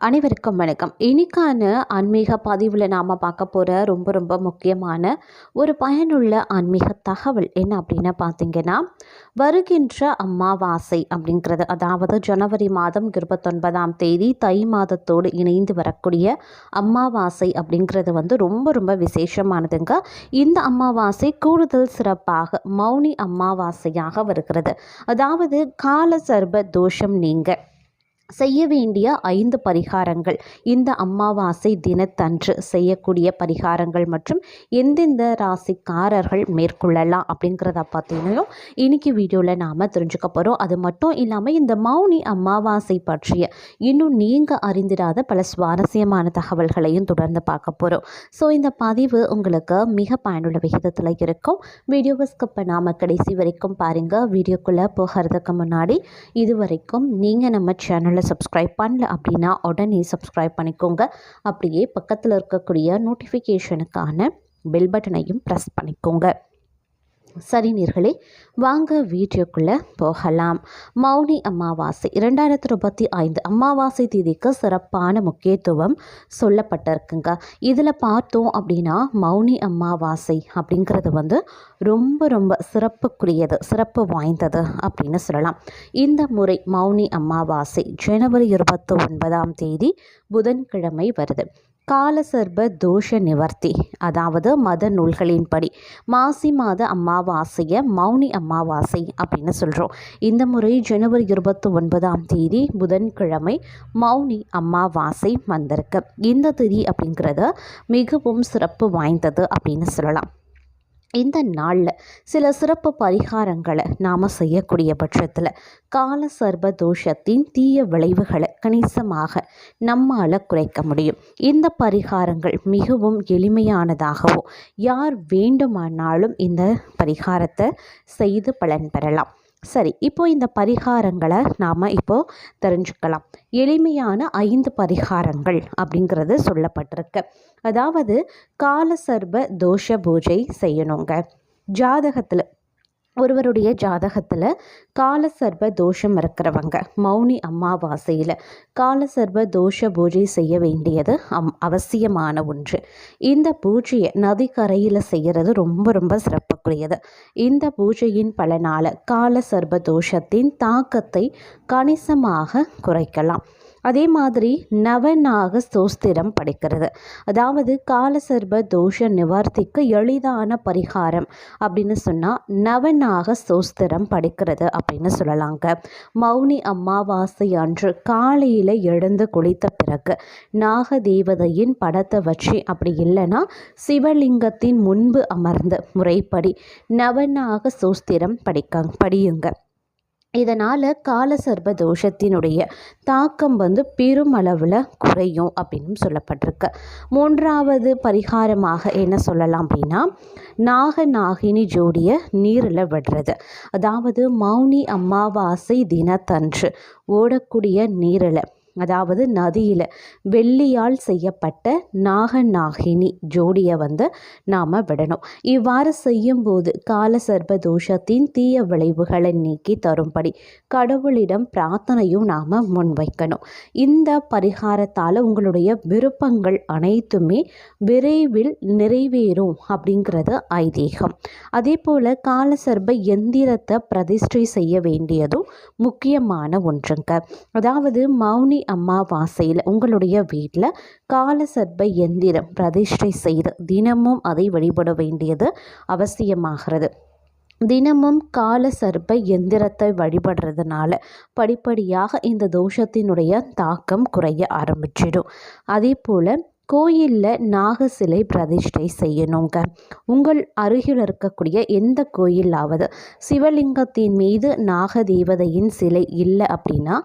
அனைவருக்கும் வணக்கம். இன்னைக்கான ஆன்மீக பதிவில் நாம் பார்க்க போகிற ரொம்ப ரொம்ப முக்கியமான ஒரு பயனுள்ள ஆன்மீக தகவல் என்ன அப்படின்னு பார்த்தீங்கன்னா வருகின்ற அமாவாசை அப்படிங்கிறது. அதாவது ஜனவரி மாதம் இருபத்தொன்பதாம் தேதி தை மாதத்தோடு இணைந்து வரக்கூடிய அம்மாவாசை அப்படிங்கிறது வந்து ரொம்ப ரொம்ப விசேஷமானதுங்க. இந்த அமாவாசை கூடுதல் சிறப்பாக மௌனி அமாவாசையாக வருகிறது. அதாவது கால சர்ப தோஷம் நீங்கள் செய்ய வேண்டிய ஐந்து பரிகாரங்கள். இந்த அமாவாசை தினத்தன்று செய்யக்கூடிய பரிகாரங்கள் மற்றும் எந்தெந்த ராசிக்காரர்கள் மேற்கொள்ளலாம் அப்படிங்கிறத பார்த்தீங்கன்னா இன்றைக்கி வீடியோவில் நாம் தெரிஞ்சுக்க போகிறோம் அது மட்டும் இல்லாமல் இந்த மௌனி அமாவாசை பற்றிய இன்னும் நீங்கள் அறிந்திராத பல சுவாரஸ்யமான தகவல்களையும் தொடர்ந்து பார்க்க போகிறோம் ஸோ இந்த பதிவு உங்களுக்கு மிக பயனுள்ள விகிதத்தில் இருக்கும். வீடியோவை ஸ்கிப் பண்ணாமல் கடைசி வரைக்கும் பாருங்கள் வீடியோக்குள்ளே போகிறதுக்கு முன்னாடி இது வரைக்கும் நீங்கள் நம்ம சேனலை சேனலை சப்ஸ்கிரைப் பண்ணல அப்படின்னா உடனே சப்ஸ்கிரைப் பண்ணிக்கோங்க. அப்படியே பக்கத்தில் இருக்கக்கூடிய நோட்டிஃபிகேஷனுக்கான பெல் பட்டனையும் ப்ரெஸ் பண்ணிக்கோங்க. சரி நீர்களே வாங்க வீடியோக்குள்ளே போகலாம். மௌனி அமாவாசை இரண்டாயிரத்தி இருபத்தி ஐந்து அமாவாசை தேதிக்கு சிறப்பான முக்கியத்துவம் சொல்லப்பட்டிருக்குங்க. இதில் பார்த்தோம் அப்படின்னா மௌனி அமாவாசை அப்படிங்கிறது வந்து ரொம்ப ரொம்ப சிறப்புக்குரியது சிறப்பு வாய்ந்தது அப்படின்னு சொல்லலாம். இந்த முறை மௌனி அமாவாசை ஜனவரி இருபத்தி ஒன்பதாம் தேதி புதன்கிழமை வருது. காலசர்ப தோஷ நிவர்த்தி அதாவது மத நூல்களின்படி. மாசி மாத அமாவாசையை மௌனி அமாவாசை அப்படின்னு சொல்கிறோம் இந்த முறை ஜனவரி இருபத்தி ஒன்பதாம் தேதி புதன்கிழமை மௌனி அமாவாசை வந்திருக்கு. இந்த திதி அப்படிங்கிறது மிகவும் சிறப்பு வாய்ந்தது அப்படின்னு சொல்லலாம். இந்த நாளில் சில சிறப்பு பரிகாரங்களை நாம் செய்யக்கூடிய பட்சத்தில் கால சர்ப தோஷத்தின் தீய விளைவுகளை கணிசமாக நம்மால் குறைக்க முடியும். இந்த பரிகாரங்கள் மிகவும் எளிமையானதாகவும் யார் வேண்டுமானாலும் இந்த பரிகாரத்தை செய்து பலன் பெறலாம். சரி இப்போ இந்த பரிகாரங்களை நாம் இப்போது தெரிஞ்சுக்கலாம். எளிமையான ஐந்து பரிகாரங்கள் அப்படிங்கிறது சொல்லப்பட்டிருக்கு. அதாவது காலசர்ப தோஷ பூஜை செய்யணுங்க. ஜாதகத்தில் ஒருவருடைய ஜாதகத்தில் காலசர்ப தோஷம் இருக்கிறவங்க. மௌனி அமாவாசையில் காலசர்ப தோஷ பூஜை செய்ய வேண்டியது அம் அவசியமான ஒன்று. இந்த பூஜையை நதிக்கரையில் செய்கிறது ரொம்ப ரொம்ப சிறப்புக்குரியது. இந்த பூஜையின் பலனால் காலசர்ப தோஷத்தின் தாக்கத்தை கணிசமாக குறைக்கலாம். அதே மாதிரி நவநாக சோஸ்திரம் படிக்கிறது. அதாவது காலசர்ப தோஷ நிவார்த்திக்கு எளிதான பரிகாரம் அப்படின்னு சொன்னால் நவநாக சோஸ்திரம் படிக்கிறது அப்படின்னு சொல்லலாங்க. மௌனி அமாவாசை அன்று காலையில் எழுந்து குளித்த பிறகு நாக தேவதையின் படத்தை வச்சு அப்படி இல்லைன்னா சிவலிங்கத்தின் முன்பு அமர்ந்து முறைப்படி நவநாக சோஸ்திரம் படிக்க படியுங்க. இதனால் காலசர்ப தோஷத்தினுடைய தாக்கம் வந்து பெருமளவில் குறையும் அப்படின்னு சொல்லப்பட்டிருக்கு. மூன்றாவது பரிகாரமாக என்ன சொல்லலாம் அப்படின்னா நாக நாகினி ஜோடியை நீரில் விடுறது. அதாவது மௌனி அமாவாசை தினத்தன்று ஓடக்கூடிய நீரில். அதாவது நதியில் வெள்ளியால் செய்யப்பட்ட நாகநாகினி ஜோடியை வந்து நாம் விடணும். இவ்வாறு செய்யும்போது காலசர்ப தோஷத்தின் தீய விளைவுகளை நீக்கி தரும்படி கடவுளிடம் பிரார்த்தனையும் நாம் முன்வைக்கணும். இந்த பரிகாரத்தால் உங்களுடைய விருப்பங்கள் அனைத்துமே விரைவில் நிறைவேறும் அப்படிங்கிறது ஐதீகம். அதே போல் காலசர்ப எந்திரத்தை பிரதிஷ்டை செய்ய வேண்டியதும் முக்கியமான ஒன்றுங்க. அதாவது மௌனி அம்மாவாசையில் உங்களுடைய வீட்டில் காலசர்ப எந்திரம் பிரதிஷ்டை செய்து தினமும் அதை வழிபட வேண்டியது அவசியமாகிறது. தினமும் கால சர்ப்ப எந்திரத்தை வழிபடுறதுனால படிப்படியாக இந்த தோஷத்தினுடைய தாக்கம் குறைய ஆரம்பிச்சிடும். அதே போல் கோயிலில் நாக சிலை பிரதிஷ்டை செய்யணுங்க. உங்கள் அருகில் இருக்கக்கூடிய எந்த கோயிலாவது சிவலிங்கத்தின் மீது நாக தேவதையின் சிலை இல்லை அப்படின்னா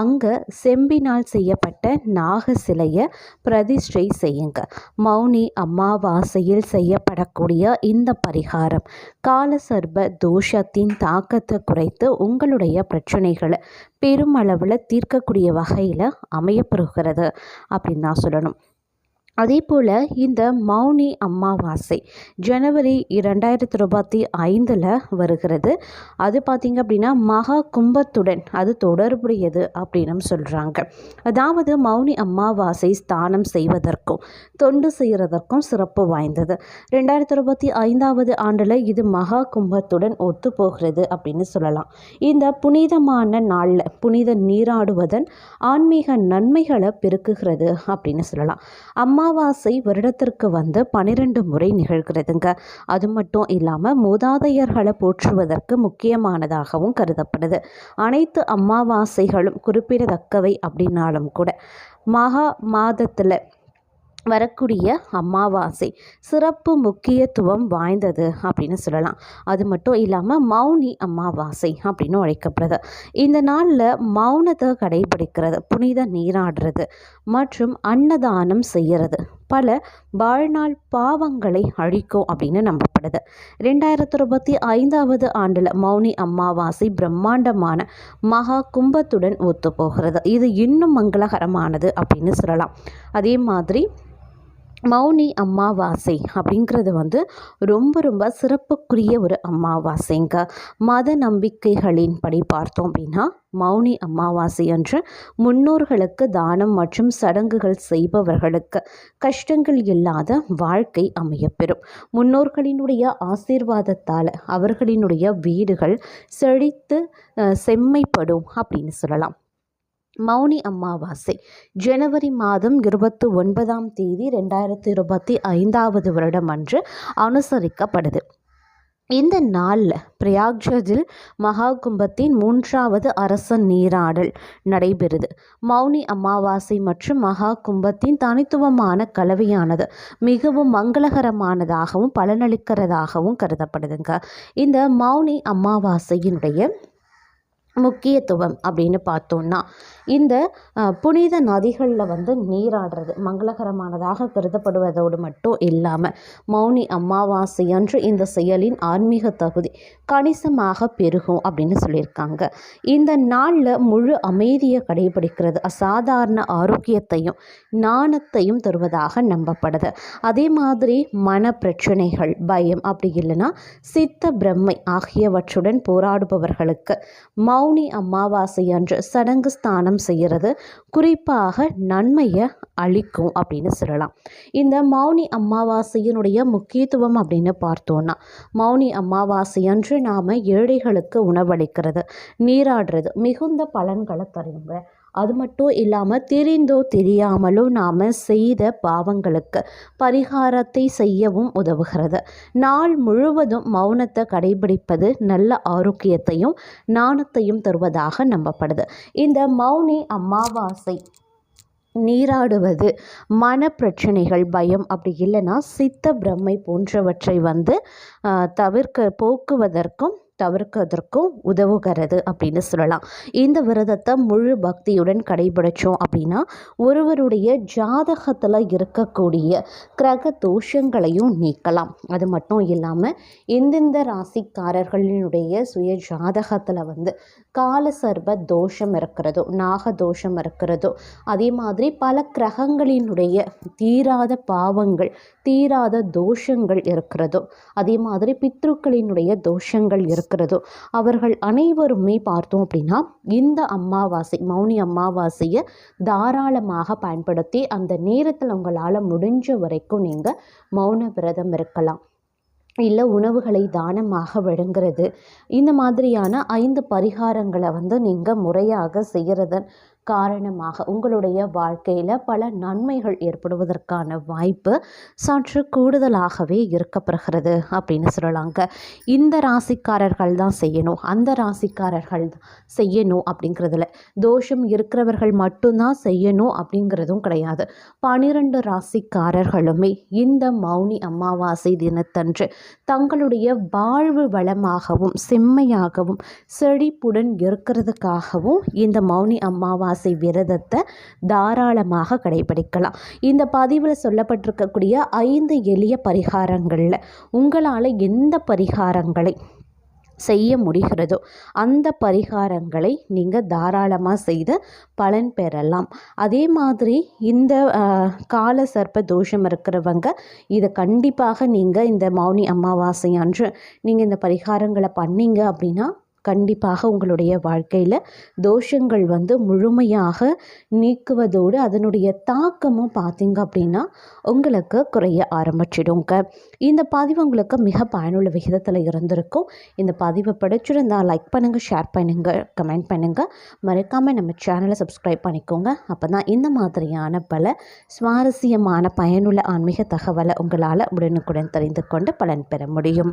அங்கே செம்பினால் செய்யப்பட்ட நாக சிலையை பிரதிஷ்டை செய்யுங்க. மௌனி அமாவாசையில் செய்யப்படக்கூடிய இந்த பரிகாரம் காலசர்ப தோஷத்தின் தாக்கத்தை குறைத்து உங்களுடைய பிரச்சனைகளை பெருமளவில் தீர்க்கக்கூடிய வகையில் அமையப்பெறுகிறது அப்படின்னு தான் சொல்லணும். அதே போல் இந்த மௌனி அமாவாசை ஜனவரி இரண்டாயிரத்தி இருபத்தி ஐந்தில் வருகிறது. அது பார்த்திங்க அப்படின்னா மகா கும்பத்துடன் அது தொடர்புடையது அப்படின்னு சொல்கிறாங்க அதாவது மௌனி அமாவாசை ஸ்தானம் செய்வதற்கும் தொண்டு செய்கிறதற்கும் சிறப்பு வாய்ந்தது. ரெண்டாயிரத்தி இருபத்தி ஐந்தாவது ஆண்டில் இது மகா கும்பத்துடன் ஒத்து போகிறது அப்படின்னு சொல்லலாம். இந்த புனிதமான நாளில் புனித நீராடுவதன் ஆன்மீக நன்மைகளை பெருக்குகிறது அப்படின்னு சொல்லலாம். அம்மா அமாவாசை வருடத்திற்கு வந்து பன்னிரெண்டு முறை நிகழ்கிறதுங்க. அது மட்டும் இல்லாமல் மூதாதையர்களை போற்றுவதற்கு முக்கியமானதாகவும் கருதப்படுது. அனைத்து அமாவாசைகளும் குறிப்பிடத்தக்கவை அப்படின்னாலும் கூட மகா மாதத்தில் வரக்கூடிய அமாவாசை சிறப்பு முக்கியத்துவம் வாய்ந்தது அப்படின்னு சொல்லலாம். அது மட்டும் இல்லாமல் மௌனி அமாவாசை அப்படின்னு அழைக்கப்படுது. இந்த நாளில் மௌனத்தை கடைபிடிக்கிறது புனித நீராடுறது மற்றும் அன்னதானம் செய்கிறது பல வாழ்நாள் பாவங்களை அழிக்கும் அப்படின்னு நம்பப்படுது. ரெண்டாயிரத்தி இருபத்தி ஐந்தாவது ஆண்டில் மௌனி அமாவாசை பிரம்மாண்டமான மகா கும்பத்துடன் ஒத்து போகிறது இது இன்னும் மங்களகரமானது அப்படின்னு சொல்லலாம். அதே மாதிரி மௌனி அமாவாசை அப்படிங்கிறது வந்து ரொம்ப ரொம்ப சிறப்புக்குரிய ஒரு அமாவாசைங்க மத நம்பிக்கைகளின் படி பார்த்தோம் அப்படின்னா மௌனி அமாவாசை அன்று முன்னோர்களுக்கு தானம் மற்றும் சடங்குகள் செய்பவர்களுக்கு கஷ்டங்கள் இல்லாத வாழ்க்கை அமையப்பெறும். முன்னோர்களினுடைய ஆசீர்வாதத்தால் அவர்களினுடைய வீடுகள் செழித்து செம்மைப்படும் அப்படின்னு சொல்லலாம். மௌனி அமாவாசை. ஜனவரி மாதம் இருபத்தி ஒன்பதாம் தேதி ரெண்டாயிரத்தி இருபத்தி ஐந்தாவது வருடம் அன்று அனுசரிக்கப்படுது. இந்த நாளில் பிரயாக்ஜில் மகா கும்பத்தின் மூன்றாவது அரச நீராடல் நடைபெறுது. மௌனி அமாவாசை மற்றும் மகா கும்பத்தின் தனித்துவமான கலவையானது மிகவும் மங்களகரமானதாகவும் பலனளிக்கிறதாகவும் கருதப்படுதுங்க. இந்த மௌனி அமாவாசையினுடைய முக்கியத்துவம் அப்படின்னு பார்த்தோன்னா இந்த புனித நதிகளில் வந்து நீராடுறது மங்களகரமானதாக கருதப்படுவதோடு மட்டும் இல்லாமல் மௌனி அமாவாசை அன்று இந்த செயலின் ஆன்மீக தகுதி கணிசமாக பெருகும் அப்படின்னு சொல்லியிருக்காங்க. இந்த நாளில் முழு அமைதியை கடைபிடிக்கிறது அசாதாரண ஆரோக்கியத்தையும் நாணத்தையும் தருவதாக நம்பப்படுது. அதே மாதிரி மன பிரச்சனைகள் பயம் அப்படி இல்லைன்னா சித்த பிரம்மை ஆகியவற்றுடன் போராடுபவர்களுக்கு மௌ மௌனி அமாவாசை அன்று சடங்கு ஸ்தானம் செய்கிறது. குறிப்பாக நன்மையை அளிக்கும் அப்படின்னு சொல்லலாம். இந்த மௌனி அமாவாசையினுடைய முக்கியத்துவம் அப்படின்னு பார்த்தோன்னா மௌனி அமாவாசை அன்று நாம் ஏழைகளுக்கு உணவளிக்கிறது நீராடுறது மிகுந்த பலன்களை தருங்க அது மட்டும் இல்லாமல் தெரிந்தோ தெரியாமலோ நாம் செய்த பாவங்களுக்கு பரிகாரத்தை செய்யவும் உதவுகிறது. நாள் முழுவதும் மௌனத்தை கடைபிடிப்பது நல்ல ஆரோக்கியத்தையும் நாணத்தையும் தருவதாக நம்பப்படுது. இந்த மௌனி அமாவாசை நீராடுவது மன பிரச்சனைகள் பயம் அப்படி இல்லைன்னா சித்த பிரம்மை போன்றவற்றை வந்து தவிர்க்க போக்குவதற்கும் தவிர்க்கிறதுக்கும் உதவுகிறது அப்படின்னு சொல்லலாம். இந்த விரதத்தை முழு பக்தியுடன் கடைபிடிச்சோம் அப்படின்னா ஒருவருடைய ஜாதகத்தில் இருக்கக்கூடிய கிரக தோஷங்களையும் நீக்கலாம். அது மட்டும் இல்லாமல் எந்தெந்த ராசிக்காரர்களினுடைய சுய ஜாதகத்தில் வந்து காலசர்ப தோஷம் இருக்கிறதோ நாக தோஷம் இருக்கிறதோ அதே மாதிரி பல கிரகங்களினுடைய தீராத பாவங்கள் தீராத தோஷங்கள் இருக்கிறதோ அதே மாதிரி பித்ருக்களினுடைய தோஷங்கள் இருக்கிறதோ அவர்கள் அனைவருமே பார்த்தோம் அப்படின்னா இந்த அமாவாசை மௌனி அமாவாசையை தாராளமாக பயன்படுத்தி அந்த நேரத்தில் உங்களால் முடிஞ்ச வரைக்கும் நீங்கள் மௌன விரதம் இருக்கலாம். இல்லை உணவுகளை தானமாக வழங்குறது. இந்த மாதிரியான ஐந்து பரிகாரங்களை வந்து நீங்கள் முறையாக செய்கிறதன் காரணமாக உங்களுடைய வாழ்க்கையில் பல நன்மைகள் ஏற்படுவதற்கான வாய்ப்பு சற்று கூடுதலாகவே இருக்கப்படுகிறது அப்படின்னு சொல்லலாங்க. இந்த ராசிக்காரர்கள் தான் செய்யணும். அந்த ராசிக்காரர்கள் செய்யணும் அப்படிங்கிறதுல தோஷம் இருக்கிறவர்கள் மட்டும்தான் செய்யணும் அப்படிங்கிறதும் கிடையாது. பனிரெண்டு ராசிக்காரர்களுமே இந்த மௌனி அமாவாசை தினத்தன்று தங்களுடைய வாழ்வு வளமாகவும் செம்மையாகவும் செழிப்புடன் இருக்கிறதுக்காகவும் இந்த மௌனி அமாவாசை அமாவாசை விரதத்தை தாராளமாக கடைபிடிக்கலாம். இந்த பதிவில் சொல்லப்பட்டிருக்கக்கூடிய ஐந்து எளிய பரிகாரங்களில் உங்களால் எந்த பரிகாரங்களை செய்ய முடிகிறதோ அந்த பரிகாரங்களை நீங்கள் தாராளமாக செய்து பலன் பெறலாம். அதே மாதிரி இந்த கால சர்ப்ப தோஷம் இருக்கிறவங்க இதை கண்டிப்பாக நீங்கள் இந்த மௌனி அமாவாசை அன்று நீங்கள் இந்த பரிகாரங்களை பண்ணீங்க அப்படின்னா கண்டிப்பாக உங்களுடைய வாழ்க்கையில் தோஷங்கள் வந்து முழுமையாக நீக்குவதோடு அதனுடைய தாக்கமும் பார்த்தீங்க அப்படின்னா உங்களுக்கு குறைய ஆரம்பிச்சிடுங்க இந்த பதிவு உங்களுக்கு மிக பயனுள்ள விகிதத்தில் இருந்திருக்கும். இந்த பதிவை படிச்சிருந்தால் லைக் பண்ணுங்கள் ஷேர் பண்ணுங்கள் கமெண்ட் பண்ணுங்கள் மறக்காமல் நம்ம சேனலை சப்ஸ்கிரைப் பண்ணிக்கோங்க. அப்போ தான் இந்த மாதிரியான பல சுவாரஸ்யமான பயனுள்ள ஆன்மீக தகவலை உங்களால் உடனுக்குடன் தெரிந்து கொண்டு பலன் பெற முடியும்.